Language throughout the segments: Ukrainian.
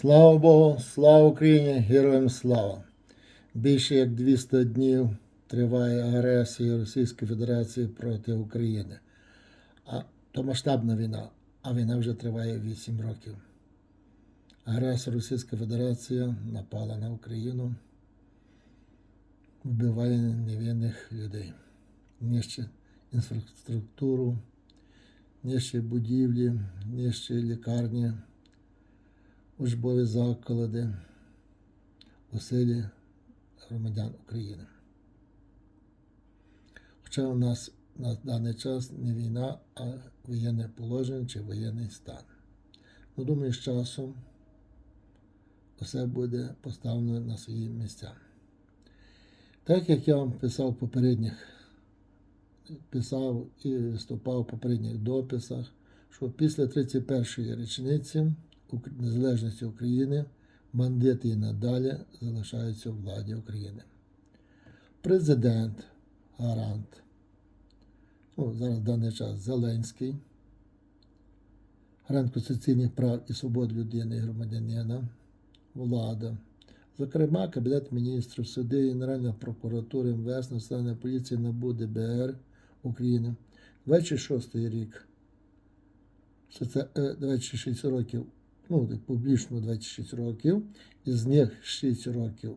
Слава Богу, слава Україні, героям слава! Більше як 200 днів триває агресія Російської Федерації проти України. А то масштабна війна, а війна вже триває 8 років. Агресор Російська Федерація напала на Україну, вбиває невинних людей, нищить інфраструктуру, нищить будівлі, нищить лікарні учбові заклади, оселі громадян України. Хоча у нас на даний час не війна, а воєнне положення чи воєнний стан. Ну, думаю, з часом все буде поставлено на свої місця. Так як я вам писав попередніх, писав і виступав в попередніх дописах, що після 31-ї річниці незалежності України бандити і надалі залишаються у владі України. Президент, гарант, ну, зараз в даний час Зеленський, гарант конституційних прав і свобод людини і громадянина, влада, зокрема, Кабінет міністрів, суди, Генеральна прокуратура, МВС, Національна поліція, НАБУ, ДБР України. 26 рік. Це е, 26 років ну, публічно 26 років, із них 6 років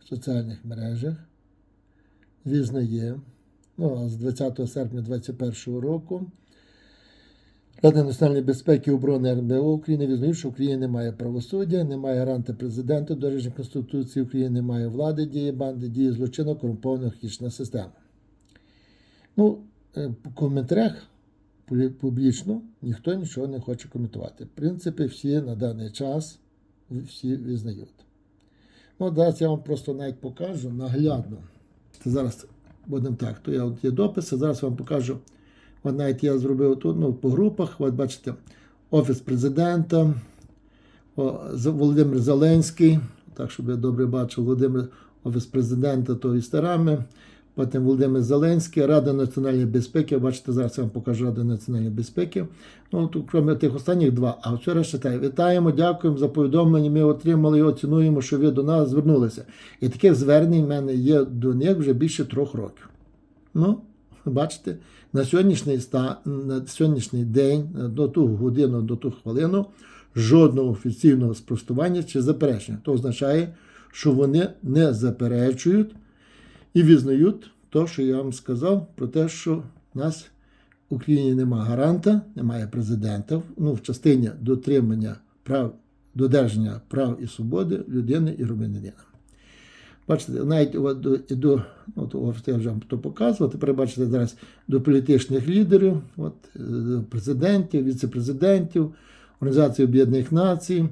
в соціальних мережах, визнає, ну, а з 20 серпня 2021 року Рада національної безпеки і оборони РНБО України визнає, що в Україні немає правосуддя, немає гаранта президента, дорожньої Конституції України, немає влади, діє банди, діє злочинно корумпована хічна система. Ну, е, по коментарях публі- публічно ніхто нічого не хоче коментувати. В принципі, всі на даний час всі визнають. Ну, зараз я вам просто навіть покажу наглядно. Це зараз будемо так. То я от є дописи, зараз вам покажу. От навіть я зробив тут ну, по групах. От бачите, Офіс президента, о, Володимир Зеленський. Так, щоб я добре бачив, Володимир Офіс президента, то інстаграми. Потім Володимир Зеленський, Рада національної безпеки. Бачите, зараз я вам покажу Рада національної безпеки. Ну, тут, крім тих останніх два, а решта читаю. Вітаємо, дякуємо за повідомлення. Ми отримали його, цінуємо, що ви до нас звернулися. І таких звернень в мене є до них вже більше трьох років. Ну, бачите, на сьогоднішній, ста, на сьогоднішній день, до ту годину, до ту хвилину, жодного офіційного спростування чи заперечення. То означає, що вони не заперечують і визнають те, що я вам сказав, про те, що в нас в Україні немає гаранта, немає президента ну, в частині дотримання прав, додержання прав і свободи людини і громадянина. Бачите, навіть от до, ну, то, я вже вам то показував, тепер бачите зараз до політичних лідерів, от, е, до президентів, віце-президентів, Організації Об'єднаних Націй.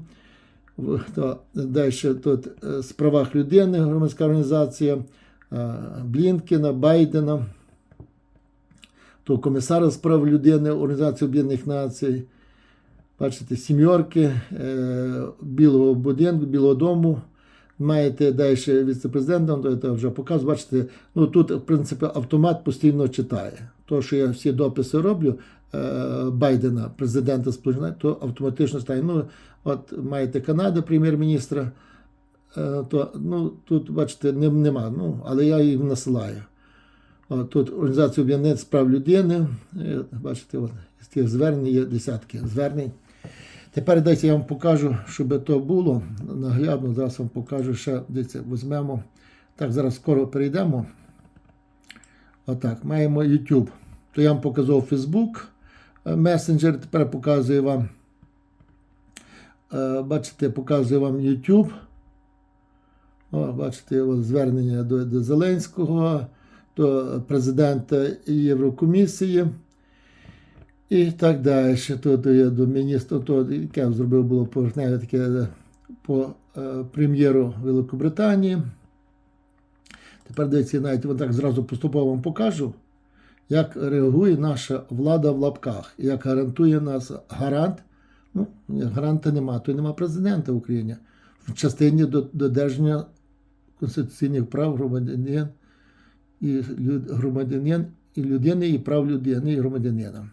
То, далі тут е, з правах людини, громадська організація Блінкена, Байдена, то комісара з прав людини Організації Об'єднаних Націй. Бачите, сім'йорки е, Білого будинку, Білого дому. Маєте далі віце-президентом, то я вже показую. Бачите, ну тут, в принципі, автомат постійно читає. То, що я всі дописи роблю е, Байдена, президента Сполучених, то автоматично стає. Ну, от маєте Канади, прем'єр-міністра, е, то ну, тут, бачите, не- нема, ну, але я їм насилаю. От, тут Організація Об'єднаних з прав людини. е, Бачите, от, тих звернень є десятки звернень. Тепер дайте я вам покажу, щоб то було наглядно. Зараз вам покажу ще, дивіться, візьмемо. Так, зараз скоро перейдемо. Отак, маємо YouTube. То я вам показував Facebook е, месенджер, тепер показую вам. е, Бачите, показую вам YouTube. О, бачите, от звернення до, до Зеленського, до президента Єврокомісії. І так далі. Тут я до міністра, то, яке зробив було поверхневе таке е, по е, прем'єру Великобританії. Тепер дивіться, навіть так зразу поступово вам покажу, як реагує наша влада в лапках, як гарантує нас гарант. Ну, гаранта нема, то нема президента в Україні в частині до- додержання конституційних прав громадянин і громадянин і людини, і прав людини і громадянина.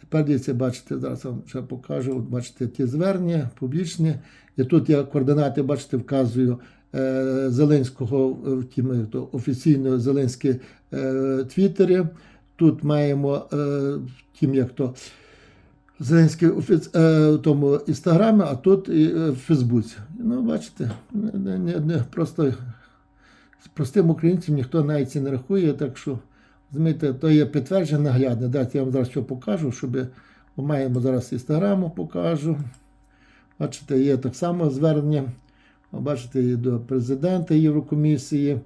Тепер дивіться, бачите, зараз вам ще покажу. От бачите, ті звернення публічні. І тут я координати, бачите, вказую е, Зеленського е, в тім, е, то офіційно Зеленський е, Твіттері. Тут маємо е, тім, як то. Зеленський офіц... е, в тому інстаграмі, а тут і е, в Фейсбуці. Ну, бачите, не, не, не просто з простим українцям ніхто навіть це не рахує, так що, розумієте, то є підтвердження наглядне. Дайте я вам зараз що покажу, щоб маємо зараз інстаграму покажу. Бачите, є так само звернення. Бачите, і до президента Єврокомісії.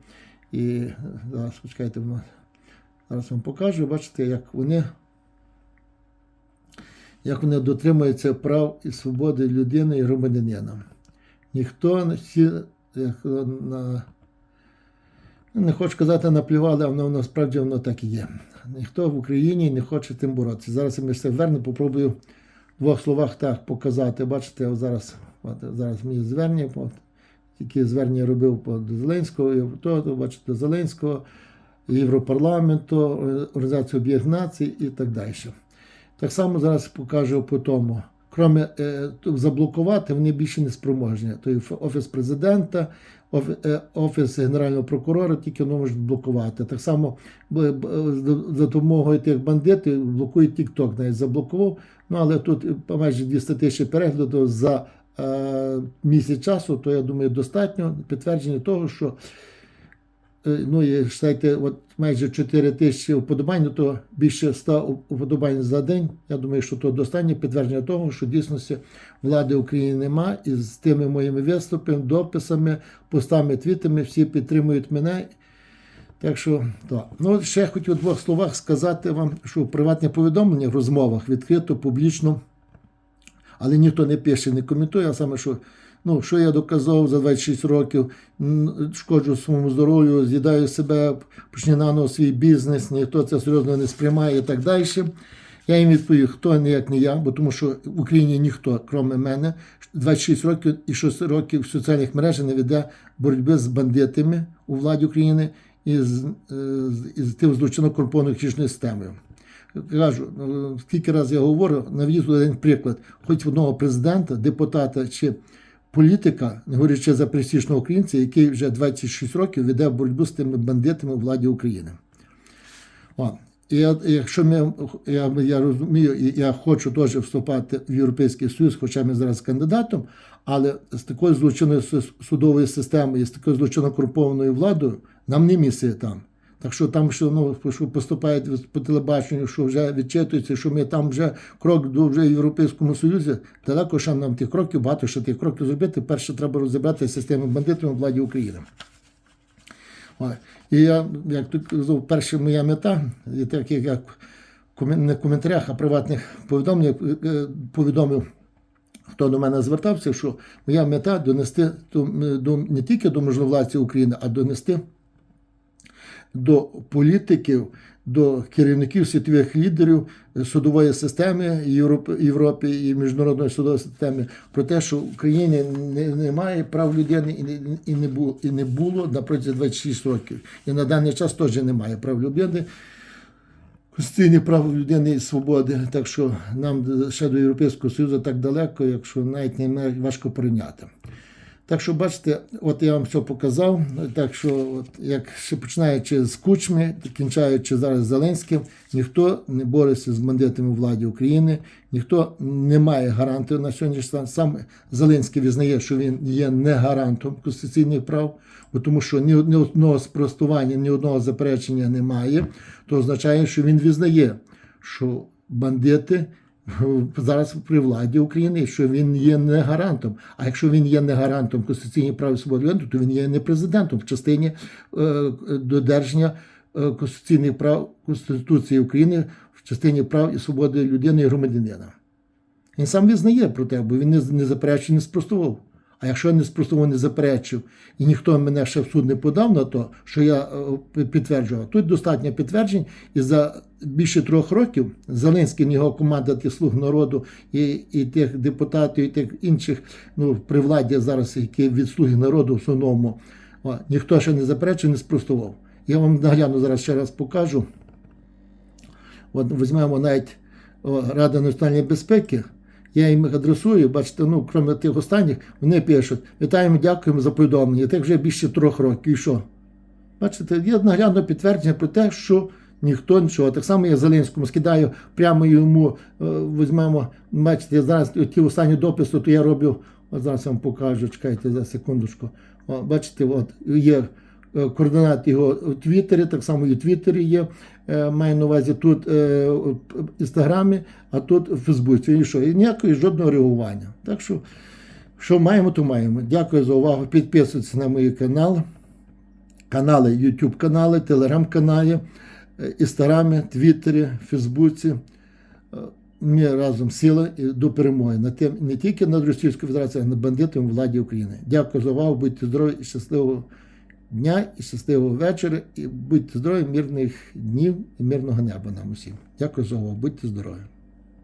І зараз почекайте, зараз вам покажу. Бачите, як вони як вони дотримуються прав і свободи людини і громадянина. Ніхто всі, як на, не хочу казати, наплювали, а воно насправді воно так і є. Ніхто в Україні не хоче тим боротися. Зараз я все верну, попробую в двох словах так показати. Бачите, зараз, от, зараз мені звернення, от, які звернення робив до Зеленського, то, то, бачите, Зеленського, Європарламенту, Організації Об'єднаних Націй і так далі. Так само зараз покажу по тому. Кроме е, заблокувати, вони більше не спроможні. То є Офіс президента, е, Офіс Генерального прокурора тільки воно можуть блокувати. Так само за- допомогою тих бандитів блокують TikTok, навіть заблокував. Ну але тут майже 200 тисяч переглядів за е, місяць часу, то я думаю, достатньо підтвердження того, що ну, і вважайте, от майже 4 тисячі вподобань, ну, то більше 100 вподобань за день. Я думаю, що то достатнє підтвердження того, що дійсності влади України нема, і з тими моїми виступами, дописами, постами, твітами всі підтримують мене. Так що, так. Ну, ще хотів у двох словах сказати вам, що приватне повідомлення в розмовах відкрито, публічно, але ніхто не пише, не коментує, а саме, що ну, що я доказав за 26 років, шкоджу своєму здоров'ю, з'їдаю себе, почне наново свій бізнес, ніхто це серйозно не сприймає і так далі. Я їм відповів, хто ніяк не я, бо тому що в Україні ніхто, крім мене, 26 років і 6 років в соціальних мережах не веде боротьби з бандитами у владі України і з, е, з- і тим злочинно корумпованою хижною системою. Кажу, ну, скільки разів я говорю, навіть один приклад, хоч одного президента, депутата чи політика, не говорячи за присічного українця, який вже 26 років веде боротьбу з тими бандитами у владі України. О, і я, якщо ми, я, я розумію, і я хочу теж вступати в Європейський Союз, хоча ми зараз кандидатом, але з такою злочинною судовою системою з такою злочинно корумпованою владою нам не місце там. Так що там, що ну, що поступають по телебаченню, що вже відчитується, що ми там вже крок до вже Європейському Союзі, далеко ще нам тих кроків, багато ще тих кроків зробити. Перше треба розібратися з тими бандитами владі України. І я, як тут казав, перша моя мета, і так як не в коментарях, а приватних повідомленнях е, повідомив, хто до мене звертався, що моя мета донести до, не тільки до можновладці України, а донести до політиків, до керівників світових лідерів судової системи Європи, і міжнародної судової системи про те, що в Україні не- немає прав людини і не, було і не було на протязі 26 років. І на даний час теж немає прав людини. Конституційні права людини і свободи, так що нам ще до Європейського Союзу так далеко, якщо навіть не важко прийняти. Так що, бачите, от я вам все показав. Так що, от, як ще починаючи з кучми, кінчаючи зараз Зеленським, ніхто не бореться з бандитами у владі України, ніхто не має гарантію на сьогоднішній стан. Сам Зеленський визнає, що він є не гарантом конституційних прав, тому що ні одного спростування, ні одного заперечення немає. То означає, що він визнає, що бандити зараз при владі України, що він є не гарантом. А якщо він є не гарантом конституційних прав і свободи людини, то він є не президентом в частині е, додержання е, конституційних прав Конституції України в частині прав і свободи людини і громадянина. Він сам визнає про те, бо він не, заперечує, не спростував. А якщо я не спростував, не заперечив, і ніхто мене ще в суд не подав на то, що я е, підтверджував, тут достатньо підтверджень, і за більше трьох років Зеленський, його команда тих слуг народу і, і тих депутатів, і тих інших ну, при владі зараз, які від слуги народу в основному, о, ніхто ще не заперечив, не спростував. Я вам нагляну зараз ще раз покажу. От візьмемо навіть о, Рада національної безпеки. Я їм адресую, бачите, ну, крім тих останніх, вони пишуть: вітаємо, дякуємо за повідомлення. Так вже більше трьох років. І що? Бачите, є наглядне підтвердження про те, що ніхто нічого. Так само я Зеленському скидаю прямо йому, е, візьмемо, бачите, зараз ті останні дописи, то я роблю, от зараз вам покажу, чекайте за секундочку. О, бачите, от є е, координати його у Твіттері, так само і у Твіттері є. Е, Маю на увазі тут е, в інстаграмі, а тут в Фейсбуці. І що? І ніякої жодного реагування. Так що, що маємо, то маємо. Дякую за увагу. Підписуйтесь на мій канал канали, YouTube канали, телеграм-каналі, інстаграмі, Твіттері, Фейсбуці. Ми разом сила до перемоги на тим не тільки над Російською Федерацією, а над бандитами владі України. Дякую за увагу. Будьте здорові і щасливого дня і щасливого вечора. І будьте здорові, мирних днів і мирного неба нам усім. Дякую за увагу. Будьте здорові.